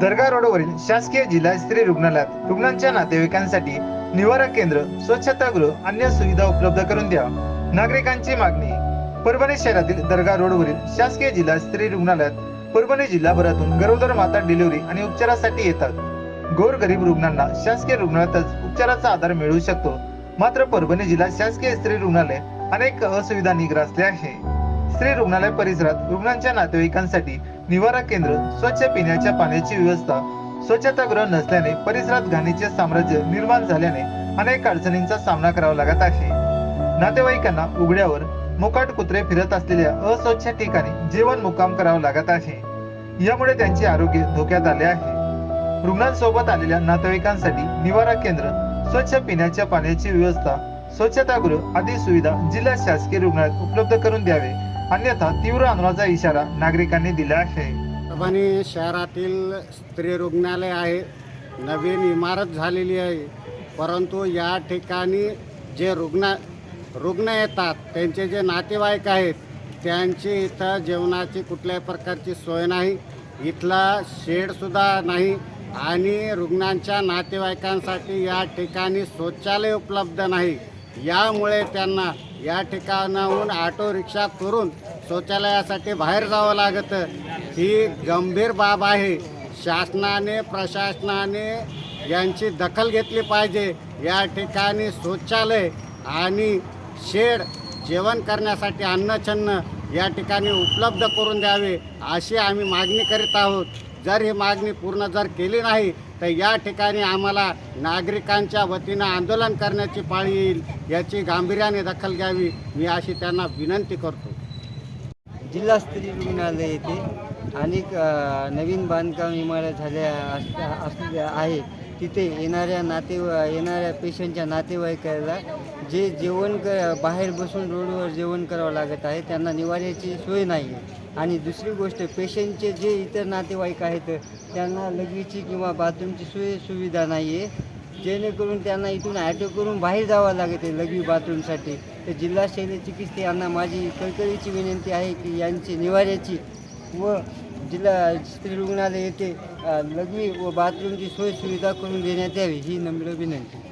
दर्गा रोडवरील शासकीय जिल्हा स्त्री रुग्णालयात रुग्णांच्या नातेवाईकांसाठी निवारा केंद्र स्वच्छतागृह अन्य सुविधा उपलब्ध करून द्या. नागरिकांची मागणी. परभणी शहरातील दर्गा रोडवरील शासकीय जिल्हा स्त्री रुग्णालयात परभणी जिल्हाभरातून गरोदर माता डिलिव्हरी आणि उपचारासाठी येतात. गोरगरीब रुग्णांना शासकीय रुग्णालयातच उपचाराचा आधार मिळू शकतो. मात्र परभणी जिल्हा शासकीय स्त्री रुग्णालय अनेक असुविधांनी ग्रासले आहे. स्त्री रुग्णालय परिसरात रुग्णांच्या नातेवाईकांसाठी निवारा केंद्र स्वच्छ पिण्याच्या पाण्याची व्यवस्था स्वच्छतागृह नसल्याने परिसरात घाणीचे साम्राज्य निर्माण झाल्याने अनेक अडचणींचा सामना करावा लागत आहे. नातेवाईकांना उघड्यावर मोकाट कुत्रे फिरत असलेल्या अस्वच्छ ठिकाणी जेवण मुक्काम करावं लागत आहे. यामुळे त्यांचे आरोग्य धोक्यात आले आहे. रुग्णांसोबत आलेल्या नातेवाईकांसाठी निवारा केंद्र स्वच्छ पिण्याच्या पाण्याची व्यवस्था स्वच्छतागृह आदी सुविधा जिल्हा शासकीय रुग्णालयात उपलब्ध करून द्यावे. अन्यथा तीव्र आंदोलनाचा इशारा नागरिकांनी दिला आहे. परभणी शहरातील स्त्री रुग्णालय आहे नवीन इमारत झालेली आहे. परंतु या ठिकाणी जे रुग्ण रुग्ण येतात त्यांचे जे नातेवाईक आहेत त्यांची इथं जेवणाची कुठल्याही प्रकारची सोय नाही. इथला शेडसुद्धा नाही आणि रुग्णांच्या नातेवाईकांसाठी या ठिकाणी शौचालय उपलब्ध नाही. यामुळे त्यांना या ठिकाणाहून ऑटो रिक्षा करून शौचालयासाठी बाहेर जावं लागतं. ही गंभीर बाब आहे. शासनाने प्रशासनाने यांची दखल घेतली पाहिजे. या ठिकाणी शौचालय आणि शेड जेवण करण्यासाठी अन्नछन्न या ठिकाणी उपलब्ध करून द्यावे अशी आम्ही मागणी करीत आहोत. जर ही मागणी पूर्ण जर केली नाही तर या ठिकाणी आम्हाला नागरिकांच्या वतीनं आंदोलन करण्याची पाळी येईल याची गांभीर्याने दखल घ्यावी मी अशी त्यांना विनंती करतो. जिल्हास्तरीय रुग्णालय येथे अनेक नवीन बांधकाम इमारत झाल्या असल्या आहे. तिथे येणाऱ्या नाते येणाऱ्या पेशंटच्या नातेवाईकाला जे जेवण क बाहेर बसून रोडवर जेवण करावं लागत आहे त्यांना निवाऱ्याची सोय नाही. आहे आणि दुसरी गोष्ट पेशंटचे जे इतर नातेवाईक आहेत त्यांना लगेची किंवा बाथरूमची सोय सुविधा नाही आहे जेणेकरून त्यांना इथून ॲटो करून बाहेर जावं लागत आहे लघवी बाथरूमसाठी. तर जिल्हा शैल्य चिकित्सक यांना माझी कळकळीची विनंती आहे की यांची निवाऱ्याची व जिल्हा स्त्री रुग्णालय येथे लघवी व बाथरूमची सोय सुविधा करून देण्यात यावी ही नम्र विनंती.